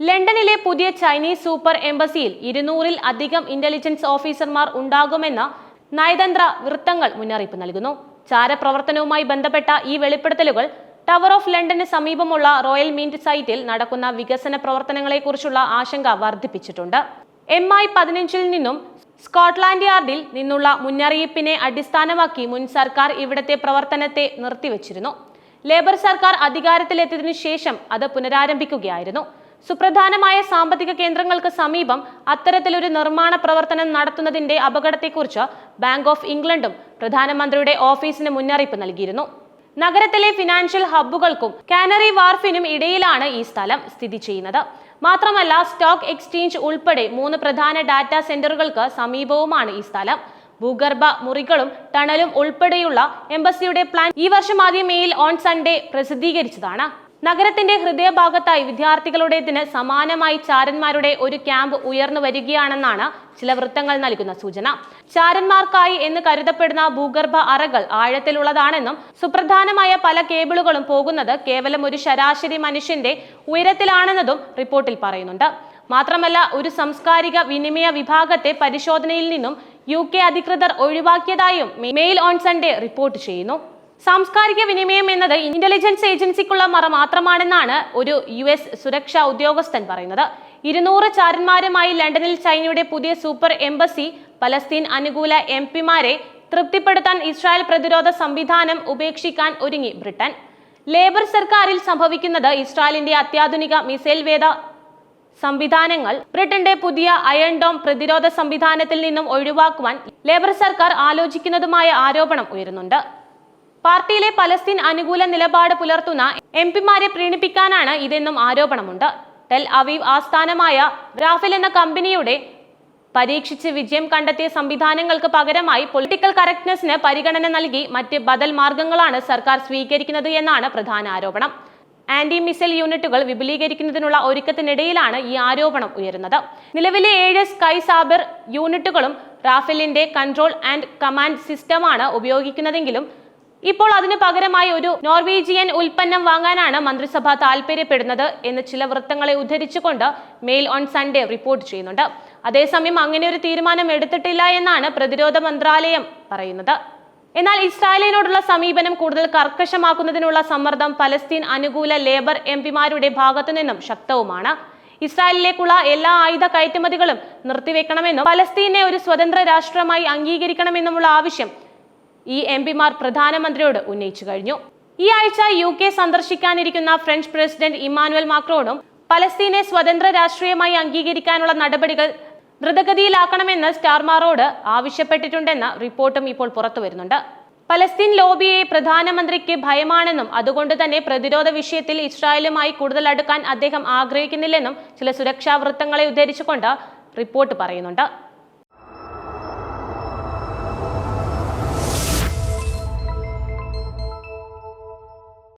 ലണ്ടനിലെ പുതിയ Chinese super എംബസിയിൽ ഇരുന്നൂറിൽ അധികം ഇന്റലിജൻസ് ഓഫീസർമാർ ഉണ്ടാകുമെന്ന നയതന്ത്ര വൃത്തങ്ങൾ മുന്നറിയിപ്പ് നൽകുന്നു. ചാരപ്രവർത്തനവുമായി ബന്ധപ്പെട്ട ഈ വെളിപ്പെടുത്തലുകൾ ടവർ ഓഫ് ലണ്ടന് സമീപമുള്ള റോയൽ മീന്റ് സൈറ്റിൽ നടക്കുന്ന വികസന പ്രവർത്തനങ്ങളെക്കുറിച്ചുള്ള ആശങ്ക വർദ്ധിപ്പിച്ചിട്ടുണ്ട്. എം ഐ പതിനഞ്ചിൽ നിന്നും സ്കോട്ട്ലാൻഡ് യാർഡിൽ നിന്നുള്ള മുന്നറിയിപ്പിനെ അടിസ്ഥാനമാക്കി മുൻ സർക്കാർ ഇവിടത്തെ പ്രവർത്തനത്തെ നിർത്തിവച്ചിരുന്നു. ലേബർ സർക്കാർ അധികാരത്തിലെത്തിയതിനു ശേഷം അത് പുനരാരംഭിക്കുകയായിരുന്നു. സുപ്രധാനമായ സാമ്പത്തിക കേന്ദ്രങ്ങൾക്ക് സമീപം അത്തരത്തിലൊരു നിർമ്മാണ പ്രവർത്തനം നടത്തുന്നതിന്റെ അപകടത്തെക്കുറിച്ച് ബാങ്ക് ഓഫ് ഇംഗ്ലണ്ടും പ്രധാനമന്ത്രിയുടെ ഓഫീസിന് മുന്നറിയിപ്പ് നൽകിയിരുന്നു. നഗരത്തിലെ ഫിനാൻഷ്യൽ ഹബ്ബുകൾക്കും കാനറി വാർഫിനും ഇടയിലാണ് ഈ സ്ഥലം സ്ഥിതി ചെയ്യുന്നത്. മാത്രമല്ല സ്റ്റോക്ക് എക്സ്ചേഞ്ച് ഉൾപ്പെടെ മൂന്ന് പ്രധാന ഡാറ്റാ സെന്ററുകൾക്ക് സമീപവുമാണ് ഈ സ്ഥലം. ഭൂഗർഭ മുറികളും ടണലും ഉൾപ്പെടെയുള്ള എംബസിയുടെ പ്ലാൻ ഈ വർഷം ആദ്യം മെയിൽ ഓൺ സൺഡേ പ്രസിദ്ധീകരിച്ചതാണ്. നഗരത്തിന്റെ ഹൃദയഭാഗത്തായി വിദ്യാർത്ഥികളുടേതിന് സമാനമായി ചാരന്മാരുടെ ഒരു ക്യാമ്പ് ഉയർന്നു വരികയാണെന്നാണ് ചില വൃത്തങ്ങൾ നൽകുന്ന സൂചന. ചാരന്മാർക്കായി എന്ന് കരുതപ്പെടുന്ന ഭൂഗർഭ അറകൾ ആഴത്തിലുള്ളതാണെന്നും സുപ്രധാനമായ പല കേബിളുകളും പോകുന്നത് കേവലം ഒരു ശരാശരി മനുഷ്യന്റെ ഉയരത്തിലാണെന്നതും റിപ്പോർട്ടിൽ പറയുന്നുണ്ട്. മാത്രമല്ല ഒരു സാംസ്കാരിക വിനിമയ വിഭാഗത്തെ പരിശോധനയിൽ നിന്നും യു കെ അധികൃതർ ഒഴിവാക്കിയതായും മെയിൽ ഓൺ സൺഡേ റിപ്പോർട്ട് ചെയ്യുന്നു. സാംസ്കാരിക വിനിമയം എന്നത് ഇന്റലിജൻസ് ഏജൻസിക്കുള്ള മറ മാത്രമാണെന്നാണ് ഒരു യു എസ് സുരക്ഷാ ഉദ്യോഗസ്ഥൻ പറയുന്നത്. ഇരുന്നൂറ് ചാരന്മാരുമായി ലണ്ടനിൽ ചൈനയുടെ പുതിയ സൂപ്പർ എംബസി പലസ്തീൻ അനുകൂല എം പിമാരെ തൃപ്തിപ്പെടുത്താൻ ഇസ്രായേൽ പ്രതിരോധ സംവിധാനം ഉപേക്ഷിക്കാൻ ഒരുങ്ങി ബ്രിട്ടൻ. ലേബർ സർക്കാരിൽ സംഭവിക്കുന്നത് ഇസ്രായേലിന്റെ അത്യാധുനിക മിസൈൽ വേദ സംവിധാനങ്ങൾ ബ്രിട്ടന്റെ പുതിയ അയൺ ഡോം പ്രതിരോധ സംവിധാനത്തിൽ നിന്നും ഒഴിവാക്കുവാൻ ലേബർ സർക്കാർ ആലോചിക്കുന്നതുമായ ആരോപണം ഉയരുന്നുണ്ട്. പാർട്ടിയിലെ പലസ്തീൻ അനുകൂല നിലപാട് പുലർത്തുന്ന എം പിമാരെ പ്രീണിപ്പിക്കാനാണ് ഇതെന്നും ആരോപണമുണ്ട്. ടെൽ അവീവ് ആസ്ഥാനമായ റാഫേൽ എന്ന കമ്പനിയുടെ പരീക്ഷിച്ച് വിജയം കണ്ടെത്തിയ സംവിധാനങ്ങൾക്ക് പകരമായി പൊളിറ്റിക്കൽ കറക്റ്റ്നെസ്സിന് പരിഗണന നൽകി മറ്റ് ബദൽ മാർഗങ്ങളാണ് സർക്കാർ സ്വീകരിക്കുന്നത് എന്നാണ് പ്രധാന ആരോപണം. ആന്റി മിസൈൽ യൂണിറ്റുകൾ വിപുലീകരിക്കുന്നതിനുള്ള ഒരുക്കത്തിനിടയിലാണ് ഈ ആരോപണം ഉയരുന്നത്. നിലവിലെ ഏഴ് സ്കൈ സാബർ യൂണിറ്റുകളും റാഫേലിന്റെ കൺട്രോൾ ആൻഡ് കമാൻഡ് സിസ്റ്റമാണ് ഉപയോഗിക്കുന്നതെങ്കിലും ഇപ്പോൾ അതിന് പകരമായി ഒരു നോർവീജിയൻ ഉൽപ്പന്നം വാങ്ങാനാണ് മന്ത്രിസഭ താൽപര്യപ്പെടുന്നത് എന്ന് ചില വൃത്തങ്ങളെ ഉദ്ധരിച്ചുകൊണ്ട് മെയിൽ ഓൺ സൺഡേ റിപ്പോർട്ട് ചെയ്യുന്നുണ്ട്. അതേസമയം അങ്ങനെ ഒരു തീരുമാനം എടുത്തിട്ടില്ല എന്നാണ് പ്രതിരോധ മന്ത്രാലയം പറയുന്നത്. എന്നാൽ ഇസ്രായേലിനോടുള്ള സമീപനം കൂടുതൽ കർക്കശമാക്കുന്നതിനുള്ള സമ്മർദ്ദം പലസ്തീൻ അനുകൂല ലേബർ എം പിമാരുടെ ഭാഗത്തു നിന്നും ശക്തവുമാണ്. ഇസ്രായേലിലേക്കുള്ള എല്ലാ ആയുധ കയറ്റുമതികളും നിർത്തിവെക്കണമെന്നും പലസ്തീനെ ഒരു സ്വതന്ത്ര രാഷ്ട്രമായി അംഗീകരിക്കണമെന്നുമുള്ള ആവശ്യം ഈ എം പിമാർ പ്രധാനമന്ത്രിയോട് ഉന്നയിച്ചു കഴിഞ്ഞു. ഈ ആഴ്ച യു കെ സന്ദർശിക്കാനിരിക്കുന്ന ഫ്രഞ്ച് പ്രസിഡന്റ് ഇമ്മാനുവൽ മാക്രോണും പലസ്തീനെ സ്വതന്ത്ര രാഷ്ട്രീയമായി അംഗീകരിക്കാനുള്ള നടപടികൾ ദ്രുതഗതിയിലാക്കണമെന്ന് സ്റ്റാർമാറോട് ആവശ്യപ്പെട്ടിട്ടുണ്ടെന്ന റിപ്പോർട്ടും ഇപ്പോൾ പുറത്തു വരുന്നുണ്ട്. പലസ്തീൻ ലോബിയെ പ്രധാനമന്ത്രിക്ക് ഭയമാണെന്നും അതുകൊണ്ട് തന്നെ പ്രതിരോധ വിഷയത്തിൽ ഇസ്രായേലുമായി കൂടുതൽ അടുക്കാൻ അദ്ദേഹം ആഗ്രഹിക്കുന്നില്ലെന്നും ചില സുരക്ഷാ വൃത്തങ്ങളെ ഉദ്ധരിച്ചുകൊണ്ട് റിപ്പോർട്ട് പറയുന്നുണ്ട്.